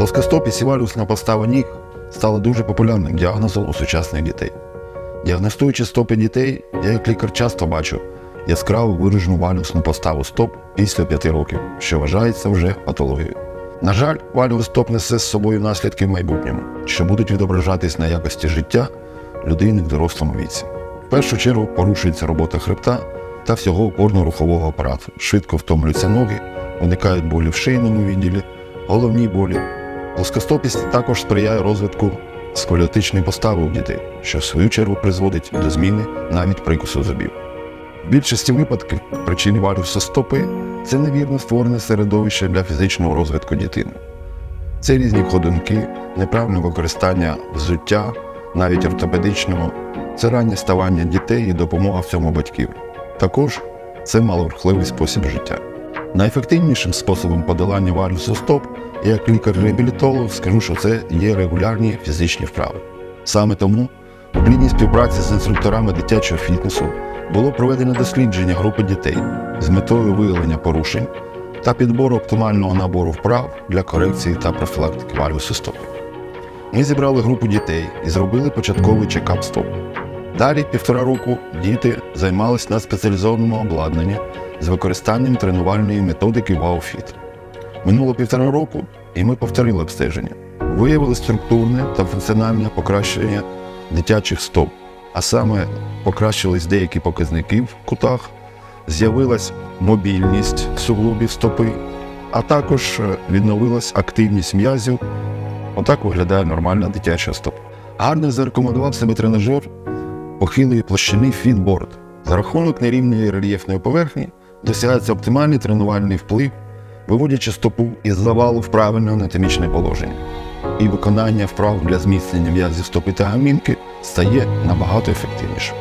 Плоскостопість і валюсна постава ніг стала дуже популярним діагнозом у сучасних дітей. Діагностуючи стопи дітей, я як лікар часто бачу яскраво виражену валюсну поставу стоп після 5 років, що вважається вже патологією. На жаль, валюс стоп несе з собою наслідки в майбутньому, що будуть відображатись на якості життя людини в дорослому віці. В першу чергу порушується робота хребта та всього опорно-рухового апарату. Швидко втомлюються ноги, виникають болі в шийному відділі, головні болі. Плоскостопість також сприяє розвитку сколіотичної постави у дітей, що в свою чергу призводить до зміни навіть прикусу зубів. В більшості випадків причини валюса стопи це невірно створене середовище для фізичного розвитку дитини. Це різні ходунки, неправильне використання взуття, навіть ортопедичного, це раннє ставання дітей і допомога в цьому батьків. Також це малорухливий спосіб життя. Найефективнішим способом подолання валюсу стоп, як лікар-реабілітолог скажу, що це є регулярні фізичні вправи. Саме тому в плідній співпраці з інструкторами дитячого фітнесу було проведено дослідження групи дітей з метою виявлення порушень та підбору оптимального набору вправ для корекції та профілактики валюсу стоп. Ми зібрали групу дітей і зробили початковий чекап стоп. Далі півтора року діти займалися на спеціалізованому обладнанні з використанням тренувальної методики WowFit. Минуло півтора року, і ми повторили обстеження. Виявили структурне та функціональне покращення дитячих стоп, а саме покращились деякі показники в кутах, з'явилась мобільність суглобів стопи, а також е, відновилась активність м'язів. Отак виглядає нормальна дитяча стопа. Гарно зарекомендував себе тренажер похилої площини фітборд. За рахунок нерівної рельєфної поверхні досягається оптимальний тренувальний вплив, виводячи стопу із завалу в правильне анатомічне положення. І виконання вправ для зміцнення м'язів стопи та гамінки стає набагато ефективнішим.